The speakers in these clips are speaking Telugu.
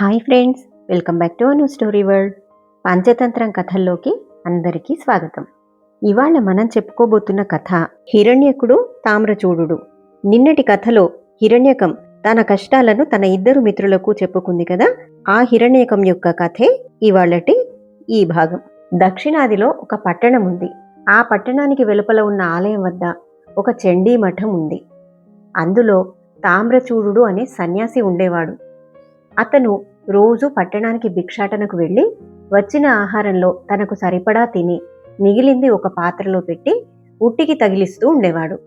Hi friends welcome back to Anu story world. Panchatantra కథల్లోకి అందరికీ స్వాగతం. ఇవాళ మనం చెప్పుకోబోతున్న కథ హిరణ్యకుడు తామ్రచూడు నిన్నటి కథలో హిరణ్యకం తన కష్టాలను తన ఇద్దరు మిత్రులకు చెప్పుకుంది కదా? ఆ హిరణ్యకం యొక్క కథే ఇవాళటి ఈ భాగం. దక్షిణాదిలో ఒక పట్టణం ఉంది. ఆ పట్టణానికి వెలుపల ఉన్న ఆలయం వద్ద ఒక చండీ మఠం ఉంది. అందులో తామ్రచూడు అనే సన్యాసి ఉండేవాడు. అతను రోజు పట్టణానికి భిక్షాటనకు వెళ్ళి వచ్చిన ఆహారంలో తనకు సరిపడా తిని మిగిలింది ఒక పాత్రలో పెట్టి ఉట్టికి తగిలిస్తూ ఉండేవాడు.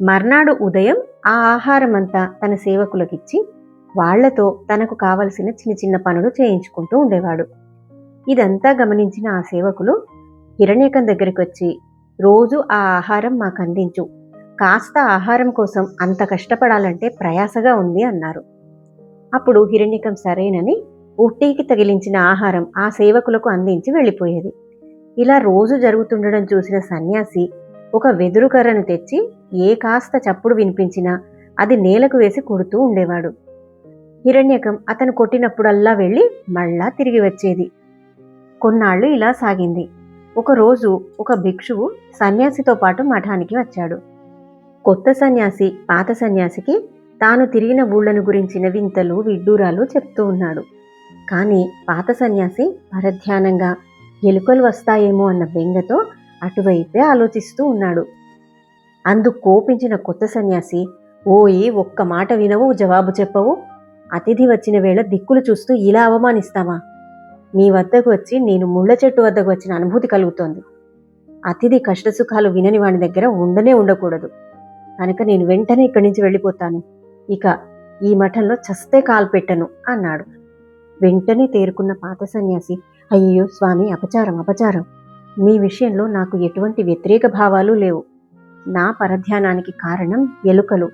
మర్నాడు ఉదయం ఆ ఆహారమంతా తన సేవకులకిచ్చి వాళ్ళతో తనకు కావలసిన చిన్న చిన్న పనులు చేయించుకుంటూ ఉండేవాడు. ఇదంతా గమనించిన ఆ సేవకులు హిరణ్యకం దగ్గరికి వచ్చి రోజు ఆ ఆహారం మాకు అందించు కాస్త ఆహారం కోసం అంత కష్టపడాలంటే ప్రయాసగా ఉంది అన్నారు. అప్పుడు హిరణ్యకం సరేనని ఉట్టికి తగిలించిన ఆహారం ఆ సేవకులకు అందించి వెళ్ళిపోయేది. ఇలా రోజు జరుగుతుండడం చూసిన సన్యాసి ఒక వెదురు కర్రను తెచ్చి ఏ కాస్త చప్పుడు వినిపించినా అది నేలకు వేసి కొడుతూ ఉండేవాడు. హిరణ్యకం అతను కొట్టినప్పుడల్లా వెళ్ళి మళ్ళా తిరిగి వచ్చేది. కొన్నాళ్ళు ఇలా సాగింది. ఒకరోజు ఒక భిక్షువు సన్యాసితో పాటు మఠానికి వచ్చాడు. కొత్త సన్యాసి పాత సన్యాసికి తాను తిరిగిన ఊళ్ళను గురించిన వింతలు విడ్డూరాలు చెప్తూ ఉన్నాడు. కానీ పాత సన్యాసి పరధ్యానంగా ఎలుకలు వస్తాయేమో అన్న బెంగతో అటువైపే ఆలోచిస్తూ ఉన్నాడు. అందుకు కోపించిన కొత్త సన్యాసి ఓయి ఒక్క మాట వినవు జవాబు చెప్పవు. అతిథి వచ్చిన వేళ దిక్కులు చూస్తూ ఇలా అవమానిస్తావా? నీ వద్దకు వచ్చి నేను ముళ్ళ చెట్టు వద్దకు వచ్చిన అనుభూతి కలుగుతోంది. అతిథి కష్టసుఖాలు వినని వాని దగ్గర ఉండనే ఉండకూడదు. కనుక నేను వెంటనే ఇక్కడి నుంచి వెళ్ళిపోతాను. ఇక ఈ మఠంలో చస్తే కాలు పెట్టను అన్నాడు. వెంటనే తేరుకున్న పాత సన్యాసి అయ్యో స్వామి అపచారం అపచారం. మీ విషయంలో నాకు ఎటువంటి వ్యతిరేక భావాలు లేవు. నా పరధ్యానానికి కారణం ఎలుకలు.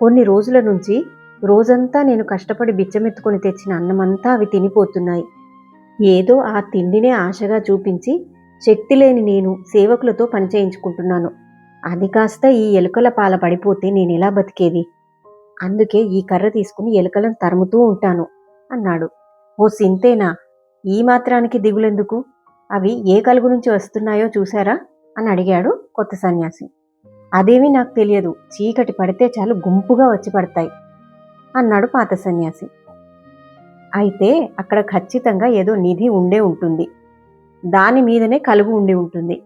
కొన్ని రోజుల నుంచి రోజంతా నేను కష్టపడి బిచ్చమెత్తుకొని తెచ్చిన అన్నమంతా అవి తినిపోతున్నాయి. ఏదో ఆ తిండినే ఆశగా చూపించి శక్తి లేని నేను సేవకులతో పనిచేయించుకుంటున్నాను అది కాస్త ఈ ఎలుకల పాల పడిపోతే నేను ఎలా బతికేది? అందుకే ఈ కర్ర తీసుకుని ఎలుకలను తరుముతూ ఉంటాను అన్నాడు. ఓ సింతేనా ఈ మాత్రానికి దిగులెందుకు? అవి ఏ కలుగు నుంచి వస్తున్నాయో చూసారా అని అడిగాడు కొత్త సన్యాసి. అదేమీ నాకు తెలియదు చీకటి పడితే చాలు గుంపుగా వచ్చి పడతాయి అన్నాడు పాత సన్యాసి. అయితే అక్కడ ఖచ్చితంగా ఏదో నిధి ఉండే ఉంటుంది దాని మీదనే కలుగు ఉండి ఉంటుంది.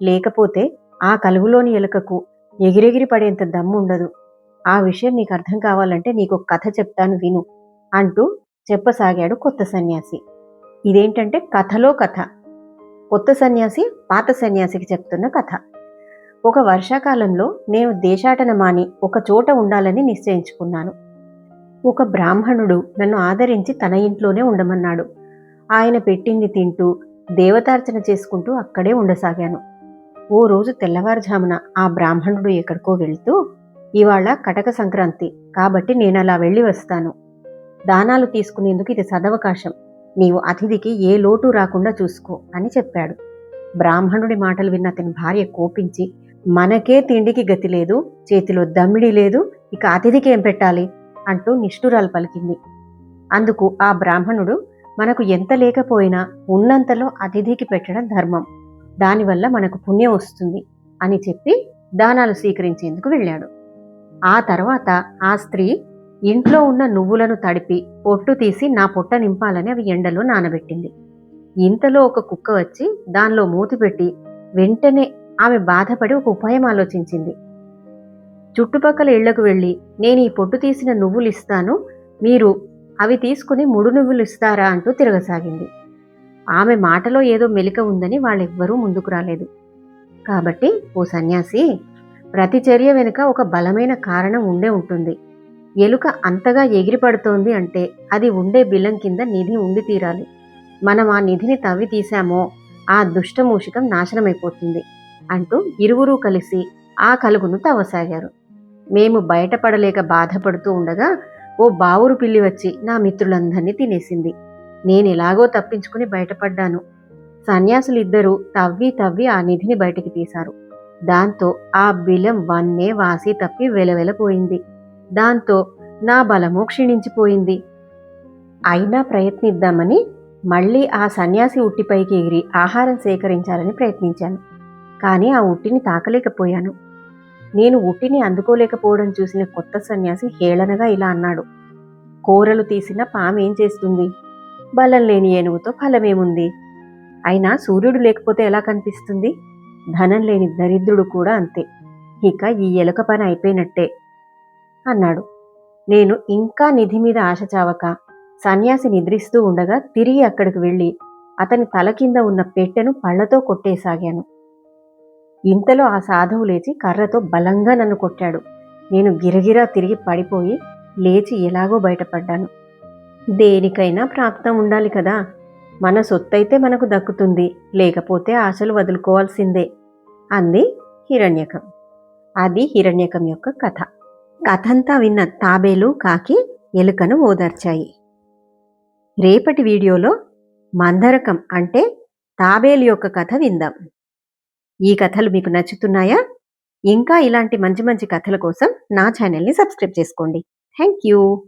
లేకపోతే ఆ కలుగులోని ఎలుకకు ఎగిరెగిరి పడేంత దమ్ము ఉండదు ఆ విషయం నీకు అర్థం కావాలంటే నీకు ఒక కథ చెప్తాను విను అంటూ చెప్పసాగాడు కొత్త సన్యాసి. ఇదేంటంటే కథలో కథ. కొత్త సన్యాసి పాత సన్యాసికి చెప్తున్న కథ. ఒక వర్షాకాలంలో నేను దేశాటన మాని ఒక చోట ఉండాలని నిశ్చయించుకున్నాను. ఒక బ్రాహ్మణుడు నన్ను ఆదరించి తన ఇంట్లోనే ఉండమన్నాడు. ఆయన పెట్టింది తింటూ దేవతార్చన చేసుకుంటూ అక్కడే ఉండసాగాను. ఓ రోజు తెల్లవారుజామున ఆ బ్రాహ్మణుడు ఎక్కడికో వెళ్తూ ఇవాళ కటక సంక్రాంతి. కాబట్టి నేను అలా వెళ్ళి వస్తాను. దానాలు తీసుకునేందుకు ఇది సదవకాశం. నీవు అతిథికి ఏ లోటు రాకుండా చూసుకో అని చెప్పాడు. బ్రాహ్మణుడి మాటలు విన్న అతని భార్య కోపించి మనకే తిండికి గతి లేదు చేతిలో దమ్మిడి లేదు ఇక అతిథికి ఏం పెట్టాలి? అంటూ నిష్ఠురాలు పలికింది. అందుకు ఆ బ్రాహ్మణుడు మనకు ఎంత లేకపోయినా ఉన్నంతలో అతిథికి పెట్టడం ధర్మం. దానివల్ల మనకు పుణ్యం వస్తుంది అని చెప్పి దానాలు స్వీకరించేందుకు వెళ్ళాడు. ఆ తర్వాత ఆ స్త్రీ ఇంట్లో ఉన్న నువ్వులను తడిపి పొట్టు తీసి నా పొట్ట నింపాలని అవి ఎండలో నానబెట్టింది. ఇంతలో ఒక కుక్క వచ్చి దానిలో మూతి పెట్టి వెంటనే ఆమె బాధపడి ఒక ఉపాయం ఆలోచించింది. చుట్టుపక్కల ఇళ్ళకు వెళ్ళి నేను ఈ పొట్టు తీసిన నువ్వులు ఇస్తాను మీరు అవి తీసుకుని ముడు నువ్వులు ఇస్తారా? అంటూ తిరగసాగింది. ఆమె మాటలో ఏదో మెలిక ఉందని వాళ్ళెవ్వరూ ముందుకు రాలేదు. కాబట్టి ఓ సన్యాసి ప్రతి చర్య వెనుక ఒక బలమైన కారణం ఉండే ఉంటుంది. ఎలుక అంతగా ఎగిరిపడుతోంది అంటే అది ఉండే బిల్లం కింద నిధి ఉండి తీరాలి. మనం ఆ నిధిని తవ్వి తీశామో ఆ దుష్టమూషికం నాశనమైపోతుంది అంటూ ఇరువురూ కలిసి ఆ కలుగును తవ్వసాగారు. మేము బయటపడలేక బాధపడుతూ ఉండగా ఓ బావురు పిల్లి వచ్చి నా మిత్రులందరినీ తినేసింది. నేను ఎలాగో తప్పించుకుని బయటపడ్డాను. సన్యాసులిద్దరూ తవ్వి తవ్వి ఆ నిధిని బయటికి తీశారు. దాంతో ఆ బిలం వన్నే వాసి తప్పి వెలవెలపోయింది. దాంతో నా బలము క్షీణించిపోయింది. అయినా ప్రయత్నిద్దామని మళ్ళీ ఆ సన్యాసి ఉట్టిపైకి ఎగిరి ఆహారం సేకరించాలని ప్రయత్నించాను. కానీ ఆ ఉట్టిని తాకలేకపోయాను. నేను ఉట్టిని అందుకోలేకపోవడం చూసిన కొత్త సన్యాసి హేళనగా ఇలా అన్నాడు. కూరలు తీసిన పామేం చేస్తుంది? బలం లేని ఏనుగుతో ఫలమేముంది? అయినా సూర్యుడు లేకపోతే ఎలా కనిపిస్తుంది? ధనం లేని దరిద్రుడు కూడా అంతే. ఇక ఈ ఎలుక పని అయిపోయినట్టే అన్నాడు. నేను ఇంకా నిధి మీద ఆశ చావక సన్యాసి నిద్రిస్తూ ఉండగా తిరిగి అక్కడికి వెళ్ళి అతని తల కింద ఉన్న పెట్టెను పళ్ళతో కొట్టేసాగాను. ఇంతలో ఆ సాధువు లేచి కర్రతో బలంగా నన్ను కొట్టాడు. నేను గిరగిరా తిరిగి పడిపోయి లేచి ఎలాగో బయటపడ్డాను. దేనికైనా ప్రాప్తం ఉండాలి కదా. మన సొత్తైతే మనకు దక్కుతుంది లేకపోతే ఆశలు వదులుకోవాల్సిందే అంది హిరణ్యకం. అది హిరణ్యకం యొక్క కథ. కథంతా విన్న తాబేలు కాకి ఎలుకను ఓదార్చాయి. రేపటి వీడియోలో మందరకం అంటే తాబేలు యొక్క కథ విందాం. ఈ కథలు మీకు నచ్చుతున్నాయా? ఇంకా ఇలాంటి మంచి మంచి కథల కోసం నా ఛానల్ని సబ్స్క్రైబ్ చేసుకోండి. Thank you!